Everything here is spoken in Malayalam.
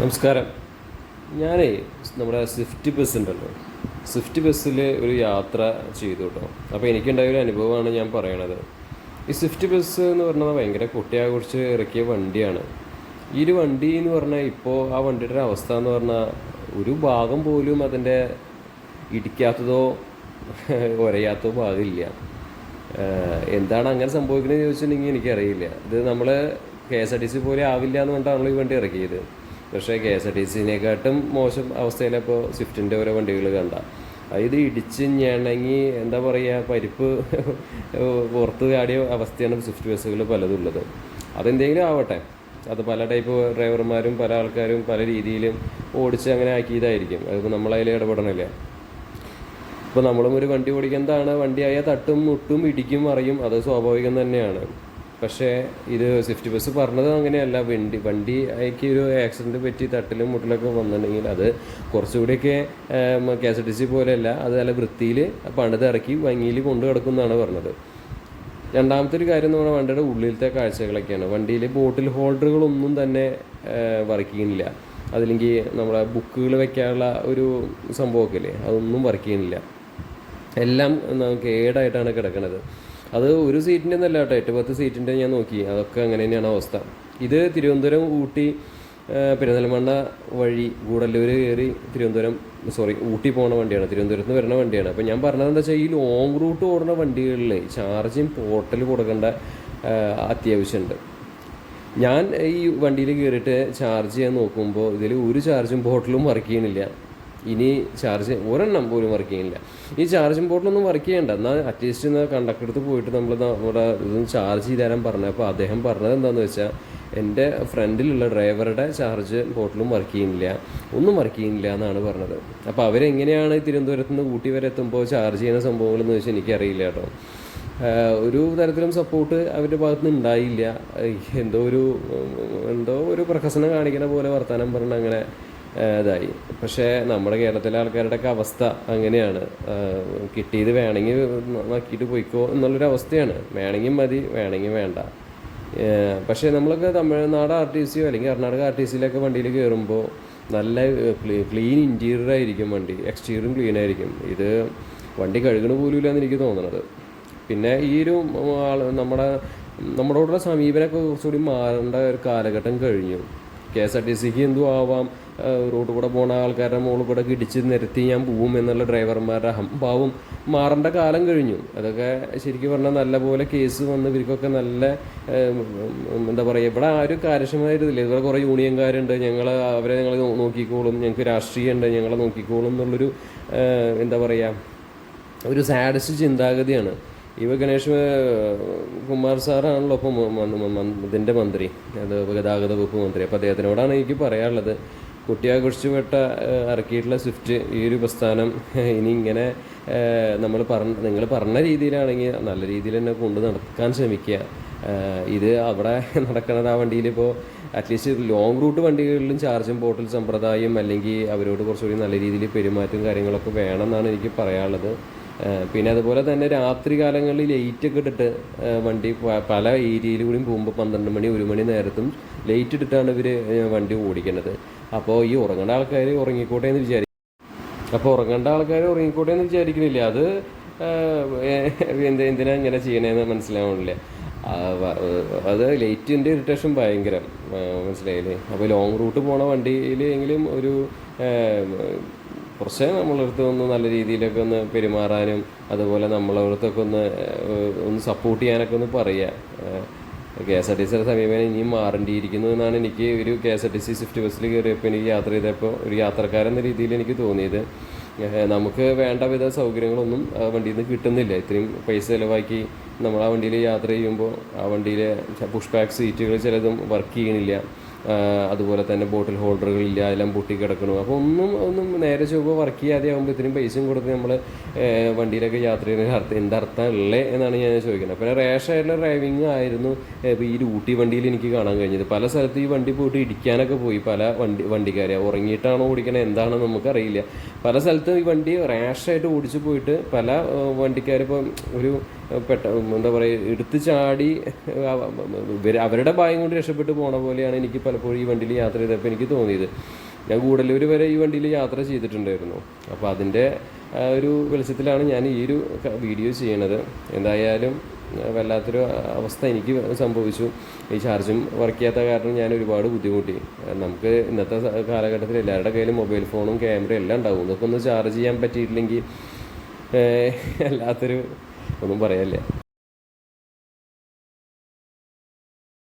നമസ്കാരം. ഞാനേ നമ്മുടെ സ്വിഫ്റ്റ് ബസ് ഉണ്ടല്ലോ. സ്വിഫ്റ്റ് ബസ്സിൽ ഒരു യാത്ര ചെയ്തു കേട്ടോ അപ്പോൾ എനിക്കുണ്ടായ ഒരു അനുഭവമാണ് ഞാൻ പറയണത്. ഈ സ്വിഫ്റ്റ് ബസ് എന്ന് പറഞ്ഞാൽ ഭയങ്കര കുട്ടിയാകുറിച്ച് ഇറക്കിയ വണ്ടിയാണ്. ഈ ഒരു വണ്ടി എന്ന് പറഞ്ഞാൽ ഇപ്പോൾ ആ വണ്ടിയുടെ അവസ്ഥ എന്ന് പറഞ്ഞാൽ ഒരു ഭാഗം പോലും അതിന്റെ ഇടിക്കാത്തതോ ഒരയാത്തതോ ഭാഗമില്ല. എന്താണ് അങ്ങനെ സംഭവിക്കുന്നത് ചോദിച്ചിട്ടുണ്ടെങ്കിൽ എനിക്കറിയില്ല. ഇത് നമ്മൾ K S R T C പോലെ ആവില്ല എന്ന് പറഞ്ഞിട്ടാണല്ലോ ഈ വണ്ടി ഇറക്കിയത്. പക്ഷേ കെ എസ് ആർ ടി സിനെക്കാട്ടും മോശം അവസ്ഥയിലപ്പോൾ സ്വിഫ്റ്റിന്റെ ഓരോ വണ്ടികൾ കണ്ട. ഇത് ഇടിച്ച് ഞണങ്ങി എന്താ പറയുക പരിപ്പ് പുറത്ത് ചാടിയ അവസ്ഥയാണ് സ്വിഫ്റ്റ് ബസ്സുകൾ പലതുള്ളത്. അതെന്തെങ്കിലും ആവട്ടെ. അത് പല ടൈപ്പ് ഡ്രൈവർമാരും പല ആൾക്കാരും പല രീതിയിലും ഓടിച്ച് അങ്ങനെ ആക്കിയതായിരിക്കും. അതിപ്പോൾ നമ്മളതിൽ ഇടപെടണില്ല. ഇപ്പോൾ നമ്മളും ഒരു വണ്ടി ഓടിക്കുന്നതാണ് വണ്ടിയായ തട്ടും മുട്ടും ഇടിക്കും അറിയും അത് സ്വാഭാവികം തന്നെയാണ്. പക്ഷേ ഇത് സ്വിഫ്റ്റ് ബസ് പറഞ്ഞത് അങ്ങനെയല്ല. വണ്ടി വണ്ടി അയക്ക് ഒരു ആക്സിഡന്റ് പറ്റി തട്ടിലും മുട്ടിലൊക്കെ വന്നിട്ടുണ്ടെങ്കിൽ അത് കുറച്ചുകൂടിയൊക്കെ K S R T C പോലെയല്ല അത് നല്ല വൃത്തിയിൽ പണിതിറക്കി ഭംഗിയിൽ കൊണ്ടു കിടക്കുന്നതാണ് പറഞ്ഞത്. രണ്ടാമത്തെ ഒരു കാര്യം നമ്മുടെ വണ്ടിയുടെ ഉള്ളിലത്തെ കാഴ്ചകളൊക്കെയാണ്. വണ്ടിയിൽ ബോട്ടിൽ ഹോൾഡറുകളൊന്നും തന്നെ വർക്ക് ചെയ്യുന്നില്ല അതില്ലെങ്കിൽ നമ്മളെ ബുക്കുകൾ വെക്കാനുള്ള ഒരു സംഭവമൊക്കെ അതൊന്നും വർക്ക് ചെയ്യുന്നില്ല എല്ലാം നമുക്ക് ഏടായിട്ടാണ് കിടക്കുന്നത്. അത് ഒരു സീറ്റിന്റെ ഒന്നല്ല കേട്ടോ. എട്ട് പത്ത് സീറ്റിന്റെ ഞാൻ നോക്കി. അതൊക്കെ അങ്ങനെ തന്നെയാണ് അവസ്ഥ. ഇത് തിരുവനന്തപുരം ഊട്ടി പെരുന്തൽമണ്ണ വഴി ഗൂഡല്ലൂർ കയറി തിരുവനന്തപുരം സോറി ഊട്ടി പോകുന്ന വണ്ടിയാണ്. തിരുവനന്തപുരത്ത് നിന്ന് വരുന്ന വണ്ടിയാണ്. അപ്പോൾ ഞാൻ പറഞ്ഞത് എന്താ വെച്ചാൽ ഈ ലോങ് റൂട്ട് ഓടുന്ന വണ്ടികളിൽ ചാർജിങ് പോർട്ടൽ കൊടുക്കേണ്ട അത്യാവശ്യമുണ്ട് ഞാൻ ഈ വണ്ടിയിൽ കയറിയിട്ട് ചാർജ് ചെയ്യാൻ നോക്കുമ്പോൾ ഇതിൽ ഒരു ചാർജും ബോട്ടിലും വർക്ക് ചെയ്യണില്ല. ഇനി ചാർജ് ഒരെണ്ണം പോലും വർക്ക് ചെയ്യുന്നില്ല. ഈ ചാർജിങ് ബോട്ടിലൊന്നും വർക്ക് ചെയ്യണ്ട. എന്നാൽ അറ്റ്ലീസ്റ്റ് ഇന്ന് കണ്ടക്ടർ അടുത്ത് പോയിട്ട് നമ്മൾ നമ്മുടെ ഇതൊന്ന് ചാർജ് ചെയ്ത് തരാൻ പറഞ്ഞപ്പോൾ അദ്ദേഹം പറഞ്ഞത് എന്താണെന്ന് വെച്ചാൽ എന്റെ ഫ്രണ്ടിലുള്ള ഡ്രൈവറുടെ ചാർജ് ബോട്ടിലും വർക്ക് ചെയ്യുന്നില്ല. ഒന്നും വർക്ക് ചെയ്യുന്നില്ല എന്നാണ് പറഞ്ഞത്. അപ്പോൾ അവരെങ്ങനെയാണ് തിരുവനന്തപുരത്ത് നിന്ന് ഊട്ടി വരെ എത്തുമ്പോൾ ചാർജ് ചെയ്യുന്ന സംഭവങ്ങളെന്ന് വെച്ചാൽ എനിക്കറിയില്ല കേട്ടോ. ഒരു തരത്തിലും സപ്പോർട്ട് അവരുടെ ഭാഗത്ത് നിന്ന് ഉണ്ടായില്ല എന്തോ ഒരു എന്തോ ഒരു പ്രഹസനം കാണിക്കുന്ന പോലെ വർത്തമാനം പറഞ്ഞ് അങ്ങനെ ഇതായി. പക്ഷേ നമ്മുടെ കേരളത്തിലെ ആൾക്കാരുടെയൊക്കെ അവസ്ഥ അങ്ങനെയാണ്. കിട്ടിയത് വേണമെങ്കിൽ നോക്കിയിട്ട് പോയിക്കോ എന്നുള്ളൊരു അവസ്ഥയാണ്. വേണമെങ്കിൽ മതി വേണമെങ്കിൽ വേണ്ട. പക്ഷേ നമ്മളൊക്കെ തമിഴ്നാട് ആർ ടി സിയോ അല്ലെങ്കിൽ കർണാടക ആർ ടി സിയിലൊക്കെ വണ്ടിയിൽ കയറുമ്പോൾ നല്ല ക്ലീൻ ഇന്റീരിയർ ആയിരിക്കും വണ്ടി. എക്സ്റ്റീരിയറും ക്ലീൻ ആയിരിക്കും. ഇത് വണ്ടി കഴുകണ പോലും എന്ന് എനിക്ക് തോന്നുന്നത് പിന്നെ ഈ ഒരു നമ്മുടെ നമ്മളോടുള്ള സമീപനമൊക്കെ കുറച്ചുകൂടി മാറേണ്ട ഒരു കാലഘട്ടം കഴിഞ്ഞു. കെ എസ് ആർ ടി സിക്ക് എന്തു ആവാം. റോഡ് കൂടെ പോണ ആൾക്കാരുടെ മുകളിൽ കൂടെ ഇടിച്ച് നിരത്തി ഞാൻ പോവും എന്നുള്ള ഡ്രൈവർമാരുടെ അഹംഭാവം മാറേണ്ട കാലം കഴിഞ്ഞു. അതൊക്കെ ശരിക്കും പറഞ്ഞാൽ നല്ല പോലെ കേസ് വന്ന് ഇവർക്കൊക്കെ നല്ല എന്താ പറയുക ഇവിടെ ആ ഒരു കാര്യക്ഷമമായിട്ടില്ല ഇവിടെ കുറേ യൂണിയൻകാരുണ്ട്. ഞങ്ങൾ അവരെ ഞങ്ങൾ നോക്കിക്കോളും. ഞങ്ങൾക്ക് രാഷ്ട്രീയമുണ്ട്. ഞങ്ങളെ നോക്കിക്കോളും എന്നുള്ളൊരു എന്താ പറയുക ഒരു സാഡസ്റ്റ് ചിന്താഗതിയാണ്. ഇവ ഗണേഷ് കുമാർ സാറാണല്ലോ ഇപ്പം ഇതിന്റെ മന്ത്രി അത് ഗതാഗത വകുപ്പ് മന്ത്രി. അപ്പോൾ അദ്ദേഹത്തിനോടാണ് എനിക്ക് പറയാനുള്ളത്. കുട്ടിയാഘോഷിച്ചു വിട്ട ഇറക്കിയിട്ടുള്ള സ്വിഫ്റ്റ് ഈ ഒരു പ്രസ്ഥാനം ഇനി ഇങ്ങനെ നമ്മൾ പറഞ്ഞ നിങ്ങൾ പറഞ്ഞ രീതിയിലാണെങ്കിൽ നല്ല രീതിയിൽ തന്നെ കൊണ്ട് നടക്കാൻ ശ്രമിക്കുക. ഇത് അവിടെ നടക്കുന്നത് ആ വണ്ടിയിൽ ഇപ്പോൾ അറ്റ്ലീസ്റ്റ് ലോങ് റൂട്ട് വണ്ടികളിലും ചാർജും പോർട്ടൽ സമ്പ്രദായം അല്ലെങ്കിൽ അവരോട് കുറച്ചുകൂടി നല്ല രീതിയിൽ പെരുമാറ്റവും കാര്യങ്ങളൊക്കെ വേണമെന്നാണ് എനിക്ക് പറയാനുള്ളത്. പിന്നെ അതുപോലെ തന്നെ രാത്രി കാലങ്ങളിൽ ലൈറ്റ് ഒക്കെ ഇട്ടിട്ട് വണ്ടി പല ഏരിയയിൽ കൂടിയും പോകുമ്പോൾ പന്ത്രണ്ട് മണി ഒരു മണി നേരത്തും ലൈറ്റ് ഇട്ടിട്ടാണ് ഇവർ വണ്ടി ഓടിക്കുന്നത് അപ്പോൾ ഈ ഉറങ്ങേണ്ട ആൾക്കാർ ഉറങ്ങിക്കോട്ടെ എന്ന് വിചാരിക്കും അപ്പോൾ ഉറങ്ങേണ്ട ആൾക്കാർ ഉറങ്ങിക്കോട്ടെ എന്ന് വിചാരിക്കുന്നില്ല അത് എന്ത് എന്തിനാ ഇങ്ങനെ ചെയ്യണേന്ന് മനസ്സിലാവണില്ല? അത് ലൈറ്റിന്റെ ഇറിറ്റേഷൻ ഭയങ്കരം മനസ്സിലായില്ലേ? അപ്പോൾ ലോങ് റൂട്ട് പോണ വണ്ടിയിൽ എങ്കിലും ഒരു കുറച്ച് നമ്മളടുത്ത് ഒന്ന് നല്ല രീതിയിലൊക്കെ ഒന്ന് പെരുമാറാനും അതുപോലെ നമ്മളടുത്തൊക്കെ ഒന്ന് ഒന്ന് സപ്പോർട്ട് ചെയ്യാനൊക്കെ ഒന്ന് പറയുക. കെ എസ് ആർ ടി സിയുടെ സമീപനം ഇനിയും മാറേണ്ടിയിരിക്കുന്നു എന്നാണ് എനിക്ക് ഒരു K S R T C Swift ബസ്സിൽ കയറിയപ്പോൾ എനിക്ക് യാത്ര ചെയ്തപ്പോൾ ഒരു യാത്രക്കാരൻ എന്ന രീതിയിൽ എനിക്ക് തോന്നിയത്. നമുക്ക് വേണ്ട വിധ സൗകര്യങ്ങളൊന്നും ആ വണ്ടിയിൽ നിന്ന് കിട്ടുന്നില്ല. ഇത്രയും പൈസ ചിലവാക്കി നമ്മൾ ആ വണ്ടിയിൽ യാത്ര ചെയ്യുമ്പോൾ ആ വണ്ടിയിലെ പുഷ് ബാക്ക് സീറ്റുകൾ ചിലതും വർക്ക് ചെയ്യണില്ല. അതുപോലെ തന്നെ ബോട്ടിൽ ഹോൾഡറുകളില്ല എല്ലാം പൊട്ടി കിടക്കണു. അപ്പോൾ ഒന്നും ഒന്നും നേരെ ചൊവ്വ വർക്ക് ചെയ്യാതെ ആകുമ്പോൾ ഇത്രയും പൈസയും കൊടുത്ത് നമ്മൾ വണ്ടിയിലൊക്കെ യാത്ര ചെയ്യുന്ന അർത്ഥം എന്താ എന്നാണ് ഞാൻ ചോദിക്കുന്നത്. പിന്നെ റേഷായിട്ടുള്ള ഡ്രൈവിംഗ് ആയിരുന്നു ഇപ്പോൾ ഈ ഊട്ടി വണ്ടിയിൽ എനിക്ക് കാണാൻ കഴിഞ്ഞത്. പല സ്ഥലത്ത് ഈ വണ്ടി പോയിട്ട് ഇടിക്കാനൊക്കെ പോയി പല വണ്ടി വണ്ടിക്കാരെ. ഉറങ്ങിയിട്ടാണോ ഓടിക്കണത് എന്താണെന്ന് നമുക്കറിയില്ല. പല സ്ഥലത്തും ഈ വണ്ടി റാഷായിട്ട് ഓടിച്ചു പോയിട്ട് പല വണ്ടിക്കാരിപ്പം ഒരു പെട്ട എന്താ പറയുക എടുത്തു ചാടി അവരുടെ ഭയം കൊണ്ട് രക്ഷപ്പെട്ടു പോണ പോലെയാണ് എനിക്ക് പലപ്പോഴും ഈ വണ്ടിയിൽ യാത്ര ചെയ്തപ്പോൾ എനിക്ക് തോന്നിയത്. ഞാൻ കൂടല്ലൂർ വരെ ഈ വണ്ടിയിൽ യാത്ര ചെയ്തിട്ടുണ്ടായിരുന്നു. അപ്പോൾ അതിന്റെ ഒരു വെളിച്ചത്തിലാണ് ഞാൻ ഈ ഒരു വീഡിയോ ചെയ്യണത്. എന്തായാലും വല്ലാത്തൊരു അവസ്ഥ എനിക്ക് സംഭവിച്ചു. ഈ ചാർജും വർക്ക് ചെയ്യാത്ത കാരണം ഞാൻ ഒരുപാട് ബുദ്ധിമുട്ടി. നമുക്ക് ഇന്നത്തെ കാലഘട്ടത്തിൽ എല്ലാവരുടെ കയ്യിലും മൊബൈൽ ഫോണും ക്യാമറയും എല്ലാം ഉണ്ടാവും. ഇതൊക്കെ ഒന്ന് ചാർജ് ചെയ്യാൻ പറ്റിയിട്ടില്ലെങ്കിൽ അല്ലാത്തൊരു ഒന്നും പറയാനില്ല